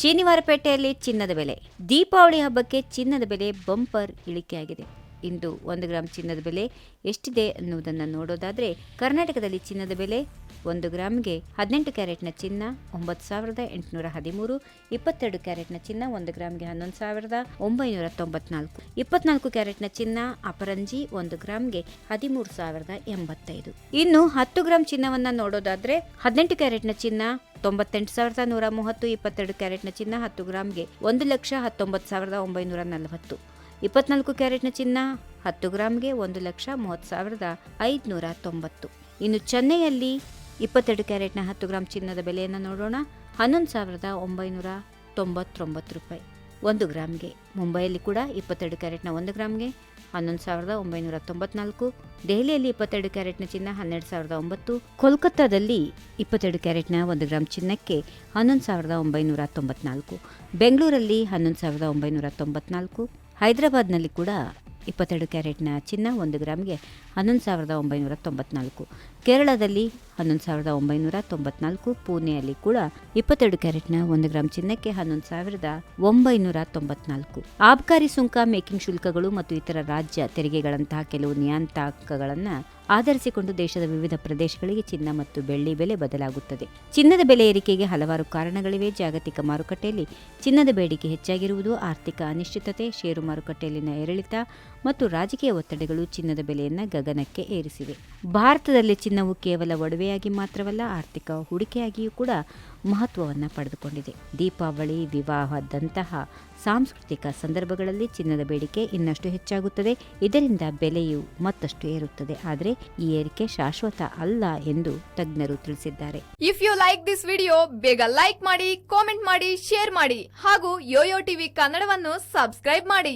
ಶನಿವಾರಪೇಟೆಯಲ್ಲಿ ಚಿನ್ನದ ಬೆಲೆ. ದೀಪಾವಳಿ ಹಬ್ಬಕ್ಕೆ ಚಿನ್ನದ ಬೆಲೆ ಬಂಪರ್ ಇಳಿಕೆಯಾಗಿದೆ. ಇಂದು ಒಂದು ಗ್ರಾಂ ಚಿನ್ನದ ಬೆಲೆ ಎಷ್ಟಿದೆ ಅನ್ನುವುದನ್ನು ನೋಡೋದಾದರೆ ಕರ್ನಾಟಕದಲ್ಲಿ ಚಿನ್ನದ ಬೆಲೆ ಒಂದು ಗ್ರಾಮ್ಗೆ ಹದಿನೆಂಟು ಕ್ಯಾರೆಟ್ನ ಚಿನ್ನ ಒಂಬತ್ತು ಸಾವಿರದ ಎಂಟುನೂರ ಹದಿಮೂರು, ಇಪ್ಪತ್ತೆರಡು ಕ್ಯಾರೆಟ್ನ ಚಿನ್ನ ಒಂದು ಗ್ರಾಮ್ಗೆ ಹನ್ನೊಂದು ಸಾವಿರದ ಒಂಬೈನೂರ ತೊಂಬತ್ನಾಲ್ಕು, ಇಪ್ಪತ್ನಾಲ್ಕು ಕ್ಯಾರೆಟ್ನ ಚಿನ್ನ ಅಪರಂಜಿ ಒಂದು ಗ್ರಾಮ್ಗೆ ಹದಿಮೂರು ಸಾವಿರದ ಎಂಬತ್ತೈದು. ಇನ್ನು ಹತ್ತು ಗ್ರಾಂ ಚಿನ್ನವನ್ನ ನೋಡೋದಾದ್ರೆ ಹದಿನೆಂಟು ಕ್ಯಾರೆಟ್ನ ಚಿನ್ನ ತೊಂಬತ್ತೆಂಟು ಸಾವಿರದ ನೂರ ಮೂವತ್ತು, ಇಪ್ಪತ್ತೆರಡು ಕ್ಯಾರೆಟ್ನ ಚಿನ್ನ ಹತ್ತು ಗ್ರಾಮ್ಗೆ ಒಂದು ಲಕ್ಷ ಹತ್ತೊಂಬತ್ತು ಸಾವಿರದ ಒಂಬೈನೂರ ನಲವತ್ತು. ಇಪ್ಪತ್ನಾಲ್ಕು ಕ್ಯಾರೆಟ್ನ ಚಿನ್ನ ಹತ್ತು ಗ್ರಾಮ್ಗೆ ಒಂದು ಲಕ್ಷ ಮೂವತ್ತು ಸಾವಿರದ ಐದುನೂರ ತೊಂಬತ್ತು. ಇನ್ನು ಚೆನ್ನೈಯಲ್ಲಿ ಇಪ್ಪತ್ತೆರಡು ಕ್ಯಾರೆಟ್ನ ಹತ್ತು ಗ್ರಾಮ್ ಚಿನ್ನದ ಬೆಲೆಯನ್ನು ನೋಡೋಣ. ಹನ್ನೊಂದು ಸಾವಿರದ ಒಂಬೈನೂರ ತೊಂಬತ್ತೊಂಬತ್ತು ರೂಪಾಯಿ. ಒಂದು ಗ್ರಾಮ್ಗೆ. ಮುಂಬೈಯಲ್ಲಿ ಕೂಡ ಇಪ್ಪತ್ತೆರಡು ಕ್ಯಾರೆಟ್ನ ಒಂದು ಗ್ರಾಮ್ಗೆ. ಹನ್ನೊಂದು ಸಾವಿರದ ಒಂಬೈನೂರ ತೊಂಬತ್ನಾಲ್ಕು, ದೆಹಲಿಯಲ್ಲಿ ಇಪ್ಪತ್ತೆರಡು ಕ್ಯಾರೆಟ್ನ ಚಿನ್ನ, ಹನ್ನೆರಡು ಸಾವಿರದ ಒಂಬತ್ತು, ಕೋಲ್ಕತ್ತಾದಲ್ಲಿ ಇಪ್ಪತ್ತೆರಡು ಕ್ಯಾರೆಟ್ನ ಒಂದು ಗ್ರಾಮ್ ಚಿನ್ನಕ್ಕೆ ಹನ್ನೊಂದು ಸಾವಿರದ ಒಂಬೈನೂರ ತೊಂಬತ್ನಾಲ್ಕು, ಬೆಂಗಳೂರಲ್ಲಿ ಹನ್ನೊಂದು ಸಾವಿರದ ಒಂಬೈನೂರ ತೊಂಬತ್ನಾಲ್ಕು, ಹೈದರಾಬಾದ್ನಲ್ಲಿ ಕೂಡ ಇಪ್ಪತ್ತೆರಡು ಕ್ಯಾರೆಟ್ನ ಚಿನ್ನ ಒಂದು ಗ್ರಾಮ್ಗೆ ಹನ್ನೊಂದು ಸಾವಿರದ ಒಂಬೈನೂರ ತೊಂಬತ್ನಾಲ್ಕು, ಕೇರಳದಲ್ಲಿ ಹನ್ನೊಂದು ಸಾವಿರದ ಒಂಬೈನೂರ ತೊಂಬತ್ನಾಲ್ಕು ಪುಣೆಯಲ್ಲಿ ಕೂಡ ಇಪ್ಪತ್ತೆರಡು ಕ್ಯಾರೆಟ್ನ ಒಂದು ಗ್ರಾಮ್ ಚಿನ್ನಕ್ಕೆ ಹನ್ನೊಂದು ಸಾವಿರದ ಒಂಬೈನೂರ ತೊಂಬತ್ನಾಲ್ಕು. ಆಬಕಾರಿ ಸುಂಕ, ಮೇಕಿಂಗ್ ಶುಲ್ಕಗಳು ಮತ್ತು ಇತರ ರಾಜ್ಯ ತೆರಿಗೆಗಳಂತಹ ಕೆಲವು ನಿಯತಾಂಕಗಳನ್ನು ಆಧರಿಸಿಕೊಂಡು ದೇಶದ ವಿವಿಧ ಪ್ರದೇಶಗಳಿಗೆ ಚಿನ್ನ ಮತ್ತು ಬೆಳ್ಳಿ ಬೆಲೆ ಬದಲಾಗುತ್ತದೆ. ಚಿನ್ನದ ಬೆಲೆ ಏರಿಕೆಗೆ ಹಲವಾರು ಕಾರಣಗಳಿವೆ. ಜಾಗತಿಕ ಮಾರುಕಟ್ಟೆಯಲ್ಲಿ ಚಿನ್ನದ ಬೇಡಿಕೆ ಹೆಚ್ಚಾಗಿರುವುದು, ಆರ್ಥಿಕ ಅನಿಶ್ಚಿತತೆ, ಷೇರು ಮಾರುಕಟ್ಟೆಯಲ್ಲಿನ ಏರಿಳಿತ ಮತ್ತು ರಾಜಕೀಯ ಒತ್ತಡಗಳು ಚಿನ್ನದ ಬೆಲೆಯನ್ನು ಗಗನಕ್ಕೆ ಏರಿಸಿವೆ. ಭಾರತದಲ್ಲಿ ಚಿನ್ನವು ಕೇವಲ ಒಡವೆಯಾಗಿ ಮಾತ್ರವಲ್ಲ, ಆರ್ಥಿಕ ಹೂಡಿಕೆಯಾಗಿಯೂ ಕೂಡ ಮಹತ್ವವನ್ನು ಪಡೆದುಕೊಂಡಿದೆ. ದೀಪಾವಳಿ ವಿವಾಹದಂತಹ ಸಾಂಸ್ಕೃತಿಕ ಸಂದರ್ಭಗಳಲ್ಲಿ ಚಿನ್ನದ ಬೇಡಿಕೆ ಇನ್ನಷ್ಟು ಹೆಚ್ಚಾಗುತ್ತದೆ. ಇದರಿಂದ ಬೆಲೆಯು ಮತ್ತಷ್ಟು ಏರುತ್ತದೆ. ಆದರೆ ಈ ಏರಿಕೆ ಶಾಶ್ವತ ಅಲ್ಲ ಎಂದು ತಜ್ಞರು ತಿಳಿಸಿದ್ದಾರೆ. If you like this video ಬೇಗ ಲೈಕ್ ಮಾಡಿ ಕಾಮೆಂಟ್ ಮಾಡಿ ಶೇರ್ ಮಾಡಿ ಹಾಗೂ ಯೋಯೋ ಟಿವಿ ಕನ್ನಡವನ್ನು ಸಬ್ಸ್ಕ್ರೈಬ್ ಮಾಡಿ.